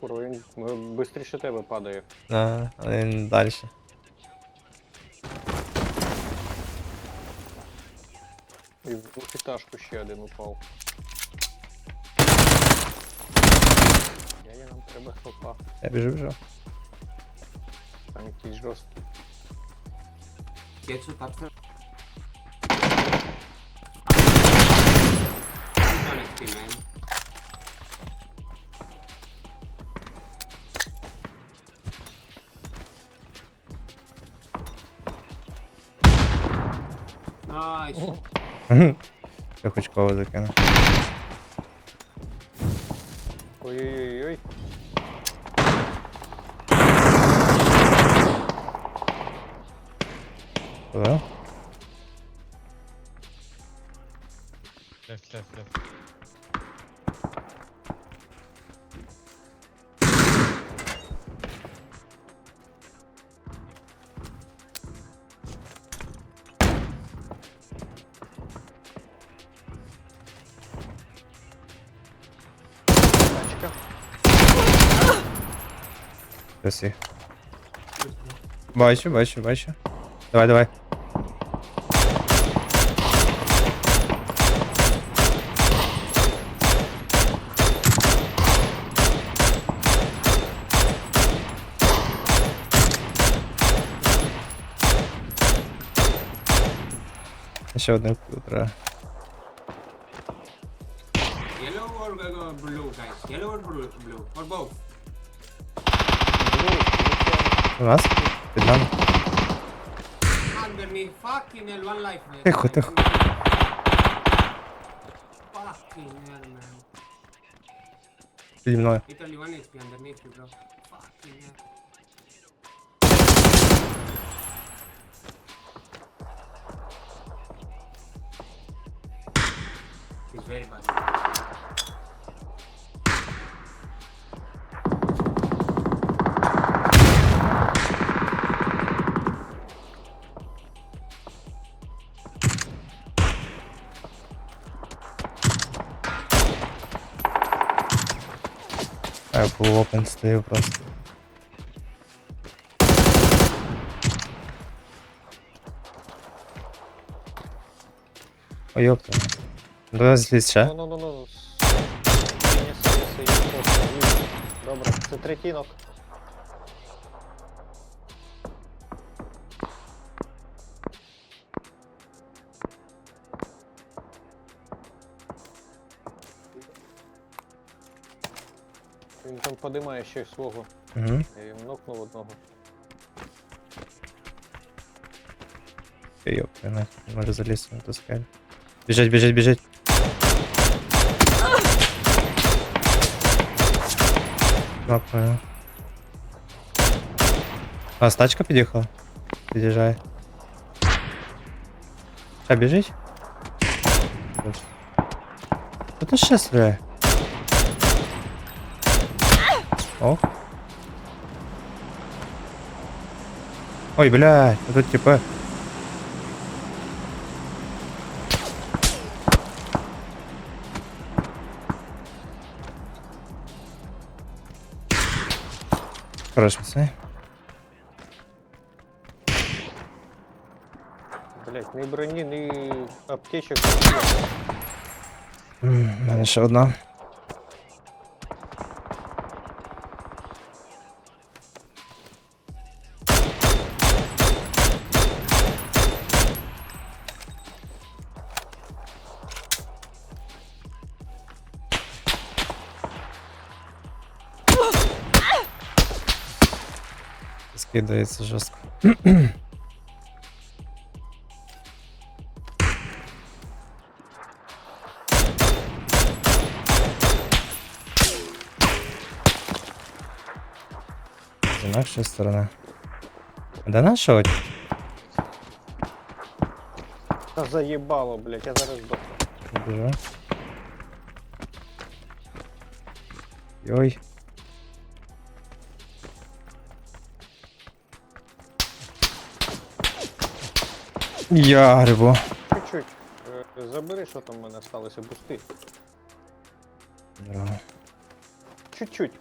Курва, він швидше тебе падає. Да, але він далі. І в двохітажку ще один упав. Я нам треба хлопа. Я біжу, біжу. Там якийсь жорсткий. Get to capture. man. Nice. Я хоч кого закину. Ой-ой-ой. Їх. Бачу, бачу, бачу. Давай, давай. Ще одне треба. Yellow or blue, guys? Yellow or? Blue or both? У нас? Під нами. Underneath. Fucking hell, one life. man. Тихо, тихо. Fucking hell, man. Піді мною. Literally one HP underneath you, bro. Fucking hell. He's very bad. А full open стою просто. Ой, ёпта. Давай злізь ще. Синя, синя, синя. О, Добре, це третінок. подимає ще свого. Угу. Я їм нокнув одного. Ёпта, нахуй. Не можу залізти на ту скелю. Біжить, біжить, біжить. Кнопкою. А, стачка під'їхала? Під'їжджає. Ще біжить? Хто тут ще стріляє? О. Ой, блядь, а тут типа... Хорош, пацаны. Блять, ні броні, ні аптечок. М, У мене ще одна. Скидається жорстко. З інакшої сторони. А Де нашого? Та заїбало, блять, я зараз здохну. Біжу. Йой. Я грибу. Чуть-чуть. Е, Забери, що там в мене сталося, бусти. Здорово. Чуть-чуть.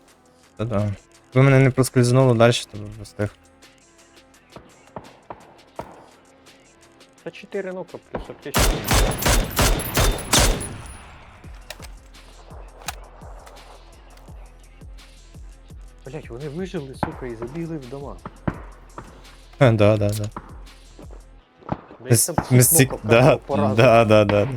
Та-да. Ви мене не проскользнуло далі, то б встиг. Та 4 нока плюс аптечка. Блять, вони вижили, сука, і забігли в дома. Ха, Да, да, да. Десь там Ми стік... смока Да, по разу. да, да, да. да.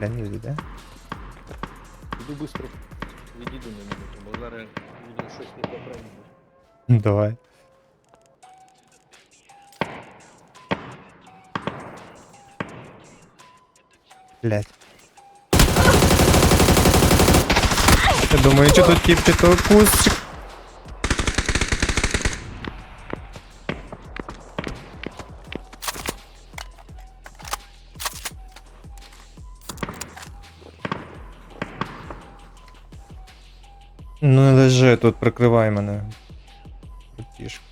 Бля, не йде. Іду быстро. Відійду на минуту, бо зараз відео щось не поправимо. Давай. Блять. Я думаю, что тут типа то кустик. Ну не лежи тут, прикривай мене. Братішка.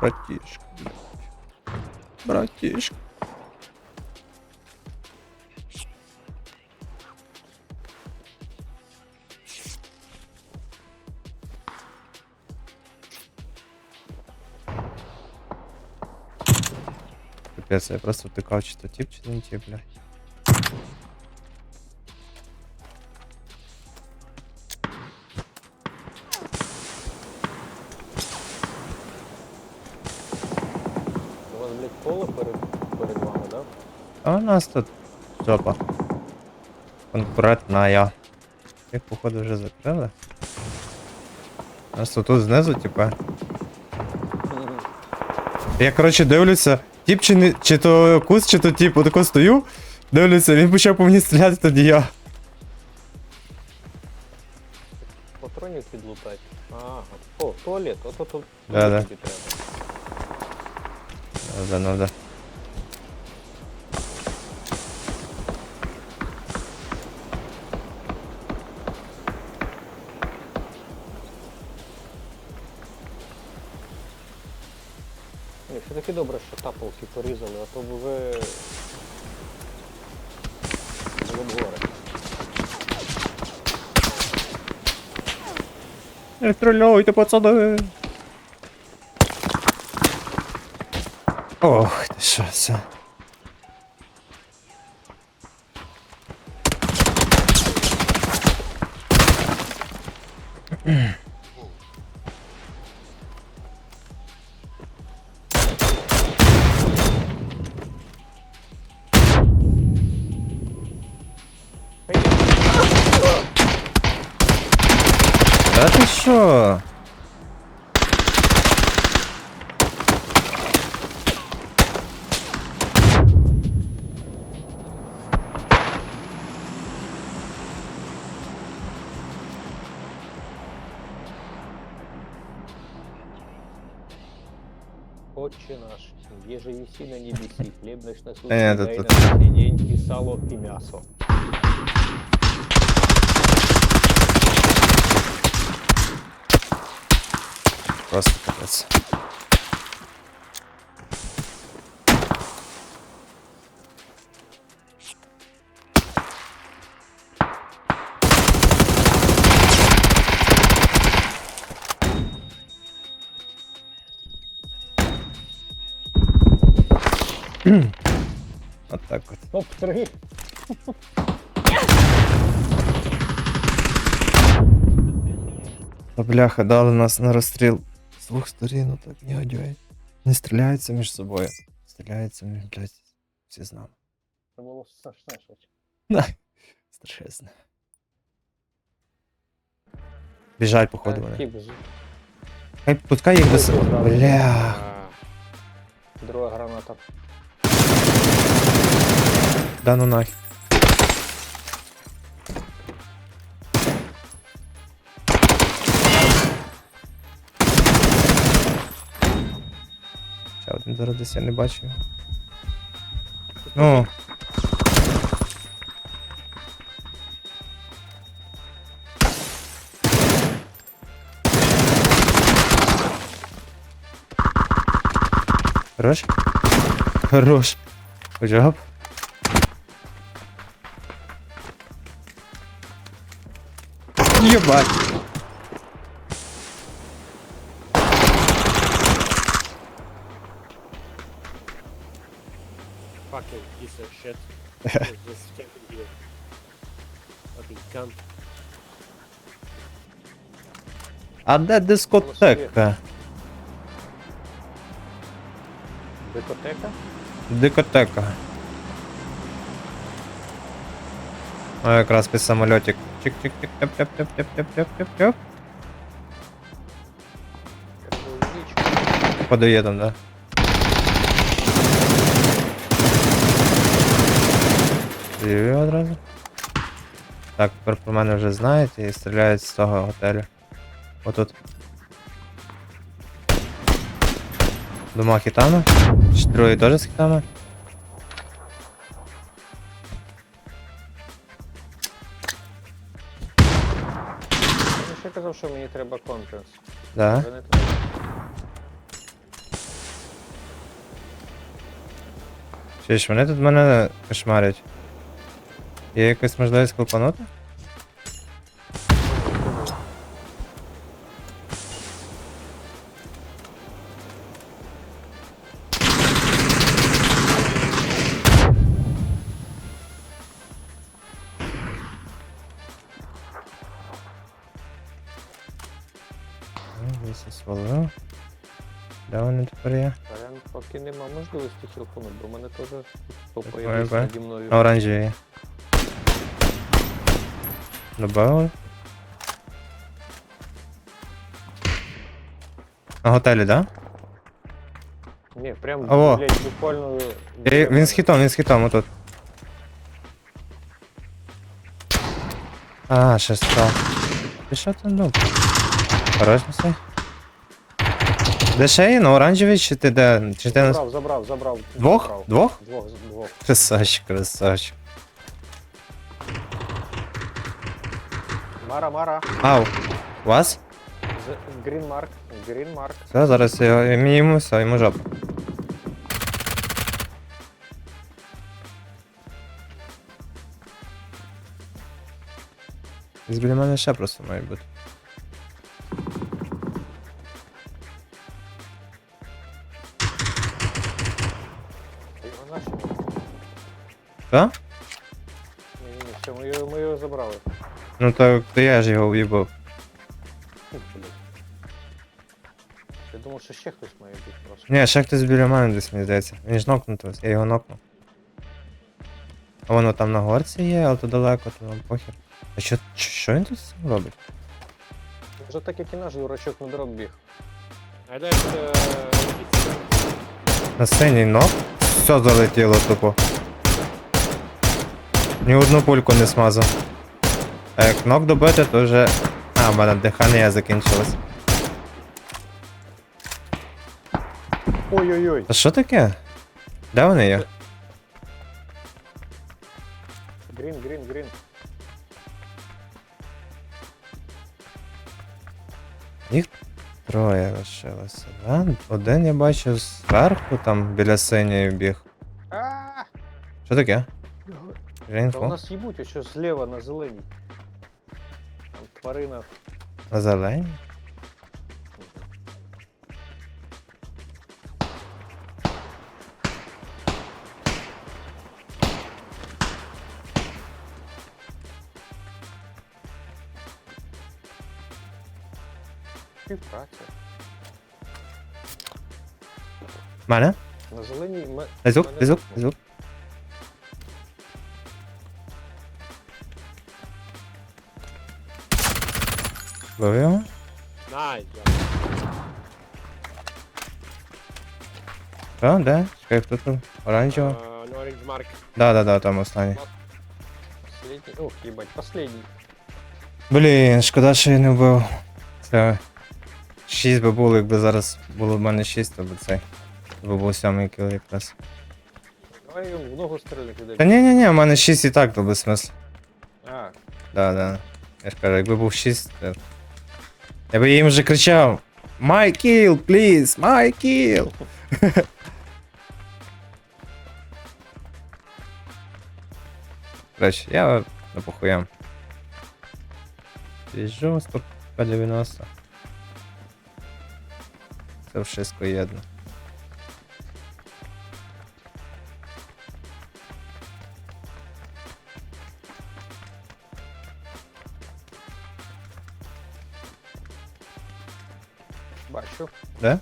Братішка. блядь. Братішка. Капець, я просто втикав, чи то тип, чи не тип, блядь. У вас, блядь, коло перед, перед вами, да? А у нас тут жопа. Конкурентная. Їх, походу, вже закрили. У нас тут, тут знизу, типа. Я, коротше, дивлюся, тіп чи, не, чи то кус, чи то тіп, отако стою, дивлюся, він почав по мені стріляти, тоді я. Патронів підлутать. Ага. О, туалет, ото тут. Да, да. тобі треба. Да, ну да. Ні, все-таки добре, що тапалки порізали, а то б ви... Було б горе. Не стріляйте, пацани. Ох, ти що це? Та ти що? Отче наш, еже еси на небеси, хлеб наш насущный, Э, дай нам сей день и сало, и мясо. Просто капець. От так от. Топ-3. Та бляха, дали нас на розстріл двох сторін, так не одяй. Не стріляються між собою. Стріляються, між, блядь, всі з нами. Це було страшне щось. Страшезно. Біжать, походу, Е, вони. тіп з- Хай пускай їх до себе. Одразу. Бля. А, Друга граната. Да ну нахер. Зараз десь я не бачу. Ну. Хорош? Хорош. Good job. Of shit. Just checking here. Fucking cunt. А де дискотека? Дикотека? Дикотека. О, якраз під самольотик. Чик-чик-чик, тяп-тяп-тяп-тяп-тяп-тяп-тяп. Подає там, да? З'їв одразу. Так, тепер про мене вже знаєте і стріляють з того готелю. Отут. Дома хітами. Другий теж з хітами? Я ще казав, що мені треба конференс. Да. Ви не. Чи ж вони тут мене кошмарять? Є якась можливість клепанути? Ну, Десь я свалив. Де вони тепер є? Та я поки нема можливості хілкунути, бо в мене теж Ой, появився бай. наді мною. Оранжеві. Добавили? На готелі, да? Ні, прям, Алло. блядь, буквально... Я, він з хітом, він з хітом, отут. А, ще став. Ти що там дав? Хорош цей. Де ще є? На оранжевій чи ти де? Чи ти на... Забрав, забрав, забрав. Двох? забрав. Двох? Двох, з- двох. Красавчик, красавчик. Мара, Мара. Ау. Вас? З- Green Mark. Green Mark. Все, зараз його, мені йому все, йому жопа. Десь біля мене ще просто має бути. Та Його наші. Що? Ну так то я ж його блядь. Я думав, що ще хтось має бути просто. Ні, ще хтось біля мене десь мені здається. Він ж нокнутий, я його нокнув. А воно там на горці є, але то далеко, то вам похер. А що, що він тут з цим робить? Вже так як і наш дурачок на дорог біг. Left uh, pizza. На синій нок. Все залетіло тупо. Ні одну пульку не смазав. А як нок добити, то вже. А, в мене дихання закінчилось. Ой-ой-ой. Та що таке? Де вони є? Грін, грін, грін. Троє лишилося, да? Один я бачив зверху, там біля синьої біг. А! Що таке? Та у нас їбуть, що зліва на зеленій. Там тварина. На зелені? Співпраця. Мене? На зеленій ми. Звук, мене звук, тут- звук. Ловив його? Nice, John. Що, де? Чекай, хто тут? Оранжево? Uh, an orange mark. Да, да, да, там останній. Последній. Ох, їбать, последній. Блін, шкода, що я не вбив. Це. 6 би було, якби зараз було в мене 6, то би цей. То би був сьомий кіл якраз. Давай йому в ногу стріляти Та дай. ні, ні, ні, у мене 6 і так, то без смислу. А, Да, да. Я ж кажу, якби був 6, то... я би їм вже кричав My kill, please, my kill. Короче, я на похуям. Біжу 190. Це все скоєдно. Де?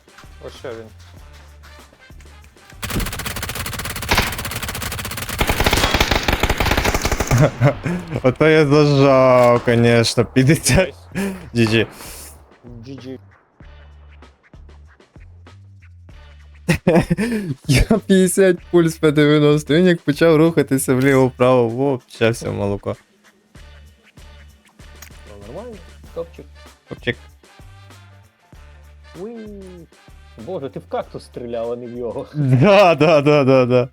Ось що він. Ото я зажав, конечно, 50. Nice. GG. GG. Я 50 пульс по 90, він як почав рухатися вліво-вправо, во, почався в молоко. Ну, нормально. Топчик. Копчик. Уи. Боже, ти в кактус стріляв, а не в його. Да, да, да, да, да.